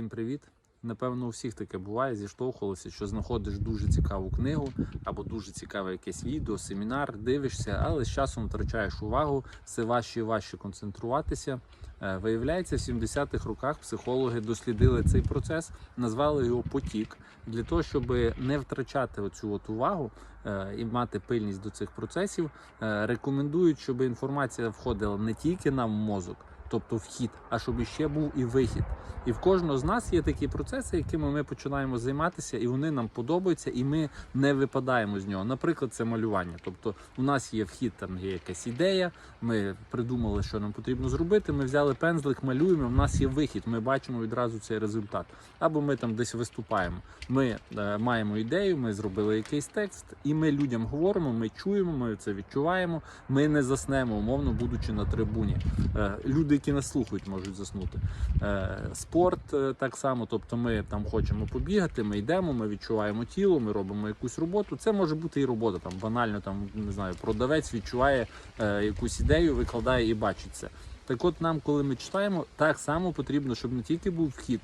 Всім привіт! Напевно, у всіх таке буває, зіштовхувалося, що знаходиш дуже цікаву книгу або дуже цікаве якесь відео, семінар, дивишся, але з часом втрачаєш увагу, все важче і важче концентруватися. Е, Виявляється, в 70-х роках психологи дослідили цей процес, назвали його потік для того, щоб не втрачати оцю от увагу е, і мати пильність до цих процесів. е, Рекомендують, щоб інформація входила не тільки нам в мозок, тобто вхід, а щоб іще був і вихід. І в кожного з нас є такі процеси, якими ми починаємо займатися, і вони нам подобаються, і ми не випадаємо з нього. Наприклад, це малювання. Тобто, у нас є вхід, там є якась ідея. Ми придумали, що нам потрібно зробити. Ми взяли пензлик, малюємо. У нас є вихід. Ми бачимо відразу цей результат. Або ми там десь виступаємо. Ми е, маємо ідею, ми зробили якийсь текст, і ми людям говоримо. Ми чуємо, ми це відчуваємо. Ми не заснемо, умовно будучи на трибуні. Е, люди, які нас слухають, можуть заснути. Е, Спорт е, так само, тобто ми там хочемо побігати, ми йдемо, ми відчуваємо тіло, ми робимо якусь роботу. Це може бути і робота, там банально, там не знаю, продавець відчуває е, якусь ідею, викладає і бачить це. Так от нам, коли ми читаємо, так само потрібно, щоб не тільки був вхід,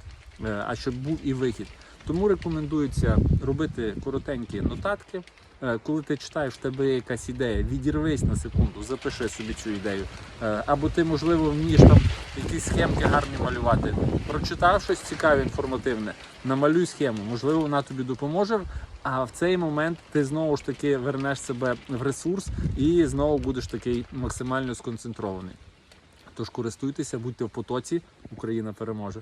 а щоб був і вихід. Тому рекомендується робити коротенькі нотатки. Е, Коли ти читаєш, в тебе є якась ідея, відірвись на секунду, запиши собі цю ідею. Е, Або ти, можливо, вмієш там якісь схемки гарні малювати. Прочитав щось цікаве, інформативне, намалюй схему. Можливо, вона тобі допоможе. А в цей момент ти знову ж таки вернеш себе в ресурс і знову будеш такий максимально сконцентрований. Тож користуйтеся, будьте в потоці, Україна переможе.